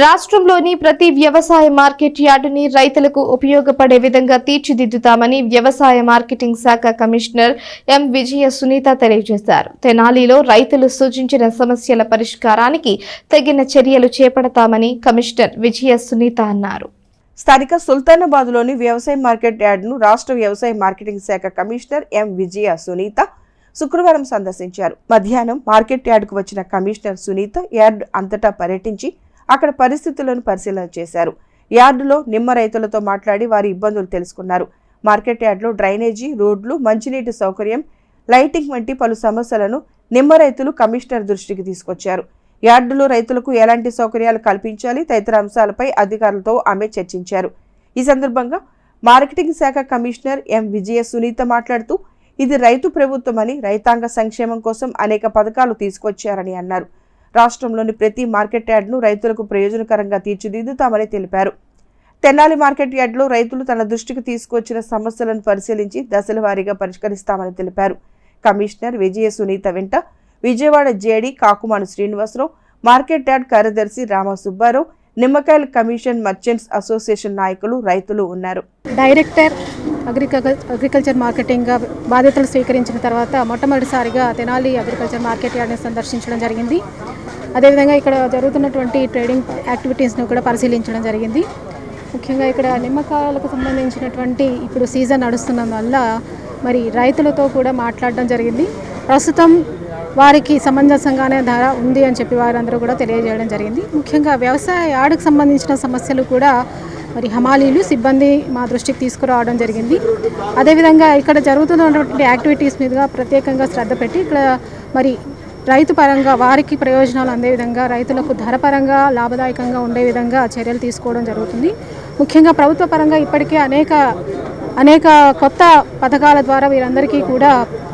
రాష్ట్రంలోని ప్రతి వ్యవసాయ మార్కెట్ యార్డుని రైతులకు ఉపయోగపడే విధంగా తీర్చిదిద్దుతామని వ్యవసాయ మార్కెటింగ్ శాఖ కమిషనర్ ఎం విజయ సునీత తెలియజేశారు. తెనాలిలో రైతులు సూచించిన సమస్యల పరిష్కారానికి తగిన చర్యలు చేపడతామని కమిషనర్ విజయ సునీత అన్నారు. స్థానిక సుల్తానాబాద్లోని వ్యవసాయ మార్కెట్ యార్డును రాష్ట్ర వ్యవసాయ మార్కెటింగ్ శాఖ కమిషనర్ ఎం విజయ సునీత శుక్రవారం సందర్శించారు. మధ్యాహ్నం మార్కెట్ యార్డుకు వచ్చిన కమిషనర్ సునీత యార్డ్ అంతటా పర్యటించి అక్కడ పరిస్థితులను పరిశీలన చేశారు. యార్డులో నిమ్మ రైతులతో మాట్లాడి వారి ఇబ్బందులు తెలుసుకున్నారు. మార్కెట్ యార్డులో డ్రైనేజీ రోడ్లు మంచినీటి సౌకర్యం లైటింగ్ వంటి పలు సమస్యలను నిమ్మ రైతులు కమిషనర్ దృష్టికి తీసుకొచ్చారు. యార్డులో రైతులకు ఎలాంటి సౌకర్యాలు కల్పించాలి తదితర అంశాలపై అధికారులతో ఆమె చర్చించారు. ఈ సందర్భంగా మార్కెటింగ్ శాఖ కమిషనర్ ఎం. విజయ సునీత మాట్లాడుతూ ఇది రైతు ప్రభుత్వమని రైతాంగ సంక్షేమం కోసం అనేక పథకాలు తీసుకొచ్చారని అన్నారు. రాష్ట్రంలోని ప్రతి మార్కెట్ యార్డును రైతులకు ప్రయోజనకరంగా తీర్చిదిద్దుతామని తెలిపారు. తెనాలి మార్కెట్ యార్డులో రైతులు తన దృష్టికి తీసుకొచ్చిన సమస్యలను పరిశీలించి దశల వారీగా పరిష్కరిస్తామని తెలిపారు. కమిషనర్ విజయ సునీత వెంట Vijayawada JD Kakumanu Srinivasarao market yard కార్యదర్శి రామ సుబ్బారావు నిమ్మకాయల కమిషన్ మర్చెంట్స్ అసోసియేషన్ నాయకులు రైతులు ఉన్నారు. డైరెక్టర్ అగ్రికల్చర్ అగ్రికల్చర్ మార్కెటింగ్ బాధ్యతలు స్వీకరించిన తర్వాత మొట్టమొదటిసారిగా తెనాలి అగ్రికల్చర్ మార్కెట్ యార్డ్ని సందర్శించడం జరిగింది. అదేవిధంగా ఇక్కడ జరుగుతున్నటువంటి ట్రేడింగ్ యాక్టివిటీస్ను కూడా పరిశీలించడం జరిగింది. ముఖ్యంగా ఇక్కడ నిమ్మకాయలకు సంబంధించినటువంటి ఇప్పుడు సీజన్ నడుస్తున్న వల్ల మరి రైతులతో కూడా మాట్లాడడం జరిగింది. ప్రస్తుతం వారికి సమంజసంగానే ధర ఉంది అని చెప్పి వారందరూ కూడా తెలియజేయడం జరిగింది. ముఖ్యంగా వ్యవసాయ ఆడకు సంబంధించిన సమస్యలు కూడా మరి హమాలీలు సిబ్బంది మా దృష్టికి తీసుకురావడం జరిగింది. అదేవిధంగా ఇక్కడ జరుగుతున్నటువంటి యాక్టివిటీస్ మీదుగా ప్రత్యేకంగా శ్రద్ధ పెట్టి ఇక్కడ మరి రైతు పరంగా వారికి ప్రయోజనాలు అందే విధంగా రైతులకు ధర పరంగా లాభదాయకంగా ఉండే విధంగా చర్యలు తీసుకోవడం జరుగుతుంది. ముఖ్యంగా ప్రభుత్వ పరంగా ఇప్పటికే అనేక అనేక కొత్త పథకాల ద్వారా వీరందరికీ కూడా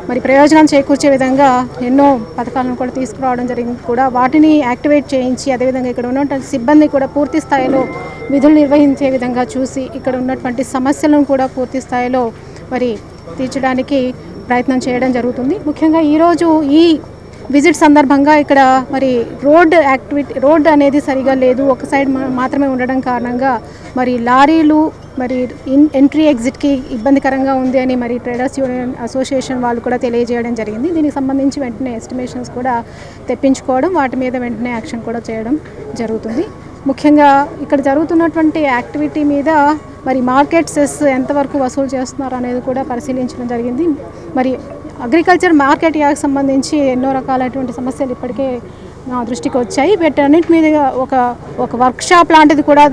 మరి ప్రయోజనం చేకూర్చే విధంగా ఎన్నో పథకాలను కూడా తీసుకురావడం జరిగింది కూడా. వాటిని యాక్టివేట్ చేయించి అదేవిధంగా ఇక్కడ ఉన్నటువంటి సిబ్బంది కూడా పూర్తి స్థాయిలో విధులు నిర్వహించే విధంగా చూసి ఇక్కడ ఉన్నటువంటి సమస్యలను కూడా పూర్తి స్థాయిలో మరి తీర్చడానికి ప్రయత్నం చేయడం జరుగుతుంది. ముఖ్యంగా ఈరోజు ఈ విజిట్ సందర్భంగా ఇక్కడ మరి రోడ్ యాక్టివిటీ రోడ్ అనేది సరిగా లేదు. ఒక సైడ్ మా- మాత్రమే ఉండడం కారణంగా మరి లారీలు మరి ఇన్ ఎంట్రీ ఎగ్జిట్కి ఇబ్బందికరంగా ఉంది అని మరి ట్రేడర్స్ యూనియన్ అసోసియేషన్ వాళ్ళు కూడా తెలియజేయడం జరిగింది. దీనికి సంబంధించి వెంటనే ఎస్టిమేషన్స్ కూడా తెప్పించుకోవడం వాటి మీద వెంటనే యాక్షన్ కూడా చేయడం జరుగుతుంది. ముఖ్యంగా ఇక్కడ జరుగుతున్నటువంటి యాక్టివిటీ మీద మరి మార్కెట్ సెస్ ఎంతవరకు వసూలు చేస్తున్నారు అనేది కూడా పరిశీలించడం జరిగింది. మరి అగ్రికల్చర్ మార్కెట్ యాక్ సంబంధించి ఎన్నో రకాలైనటువంటి సమస్యలు ఇప్పటికే నా దృష్టికి వచ్చాయి. వీటన్నిటి మీద ఒక ఒక వర్క్షాప్ లాంటిది కూడా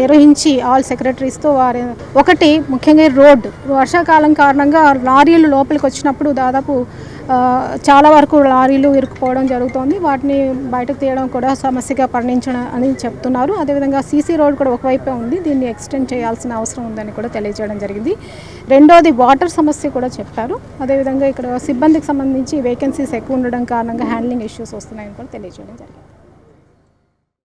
నిర్వహించి ఆల్ సెక్రటరీస్తో వారి ఒకటి ముఖ్యంగా రోడ్డు. రోడ్ వర్షాకాలం కారణంగా లారీలు లోపలికి వచ్చినప్పుడు దాదాపు చాలా వరకు లారీలు ఇరుక్కుపోవడం జరుగుతోంది. వాటిని బయటకు తీయడం కూడా సమస్యగా పరిణించడం అని చెప్తున్నారు. అదేవిధంగా సీసీ రోడ్ కూడా ఒకవైపే ఉంది. దీన్ని ఎక్స్టెండ్ చేయాల్సిన అవసరం ఉందని కూడా తెలియజేయడం జరిగింది. రెండోది వాటర్ సమస్య కూడా చెప్పారు. అదేవిధంగా ఇక్కడ సిబ్బందికి సంబంధించి వేకెన్సీస్ ఎక్కువ ఉండడం కారణంగా హ్యాండ్లింగ్ ఇష్యూస్ వస్తున్నాయని కూడా తెలియజేయడం జరిగింది.